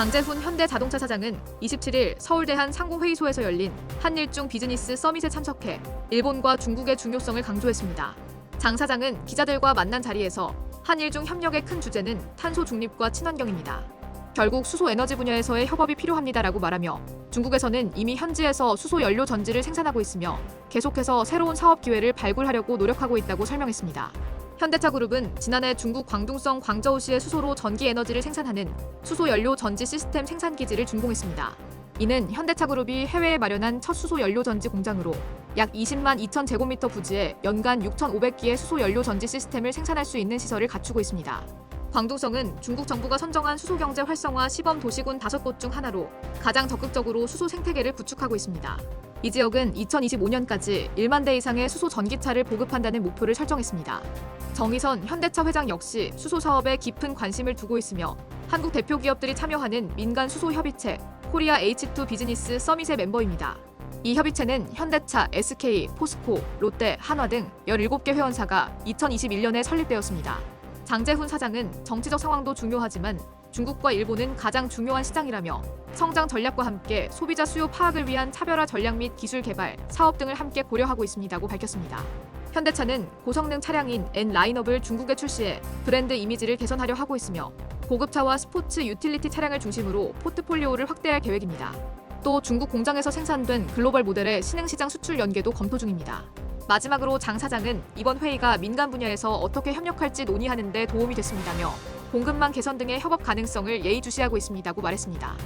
장재훈 현대자동차 사장은 27일 서울대한 상공회의소에서 열린 한일중 비즈니스 서밋에 참석해 일본과 중국의 중요성을 강조했습니다. 장 사장은 기자들과 만난 자리에서 한일중 협력의 큰 주제는 탄소 중립과 친환경입니다. 결국 수소 에너지 분야에서의 협업이 필요합니다라고 말하며 중국에서는 이미 현지에서 수소 연료 전지를 생산하고 있으며 계속해서 새로운 사업 기회를 발굴하려고 노력하고 있다고 설명했습니다. 현대차 그룹은 지난해 중국 광둥성 광저우시의 수소로 전기 에너지를 생산하는 수소 연료 전지 시스템 생산 기지를 준공했습니다. 이는 현대차 그룹이 해외에 마련한 첫 수소 연료 전지 공장으로 약 20만 2천 제곱미터 부지에 연간 6,500기의 수소 연료 전지 시스템을 생산할 수 있는 시설을 갖추고 있습니다. 광둥성은 중국 정부가 선정한 수소 경제 활성화 시범 도시군 5곳 중 하나로 가장 적극적으로 수소 생태계를 구축하고 있습니다. 이 지역은 2025년까지 1만 대 이상의 수소 전기차를 보급한다는 목표를 설정했습니다. 정의선 현대차 회장 역시 수소 사업에 깊은 관심을 두고 있으며 한국 대표 기업들이 참여하는 민간 수소 협의체 코리아 H2 비즈니스 서밋의 멤버입니다. 이 협의체는 현대차, SK, 포스코, 롯데, 한화 등 17개 회원사가 2021년에 설립되었습니다. 장재훈 사장은 정치적 상황도 중요하지만 중국과 일본은 가장 중요한 시장이라며 성장 전략과 함께 소비자 수요 파악을 위한 차별화 전략 및 기술 개발, 사업 등을 함께 고려하고 있습니다고 밝혔습니다. 현대차는 고성능 차량인 N 라인업을 중국에 출시해 브랜드 이미지를 개선하려 하고 있으며 고급차와 스포츠 유틸리티 차량을 중심으로 포트폴리오를 확대할 계획입니다. 또 중국 공장에서 생산된 글로벌 모델의 신흥시장 수출 연계도 검토 중입니다. 마지막으로 장 사장은 이번 회의가 민간 분야에서 어떻게 협력할지 논의하는 데 도움이 됐습니다며 공급망 개선 등의 협업 가능성을 예의주시하고 있습니다고 말했습니다.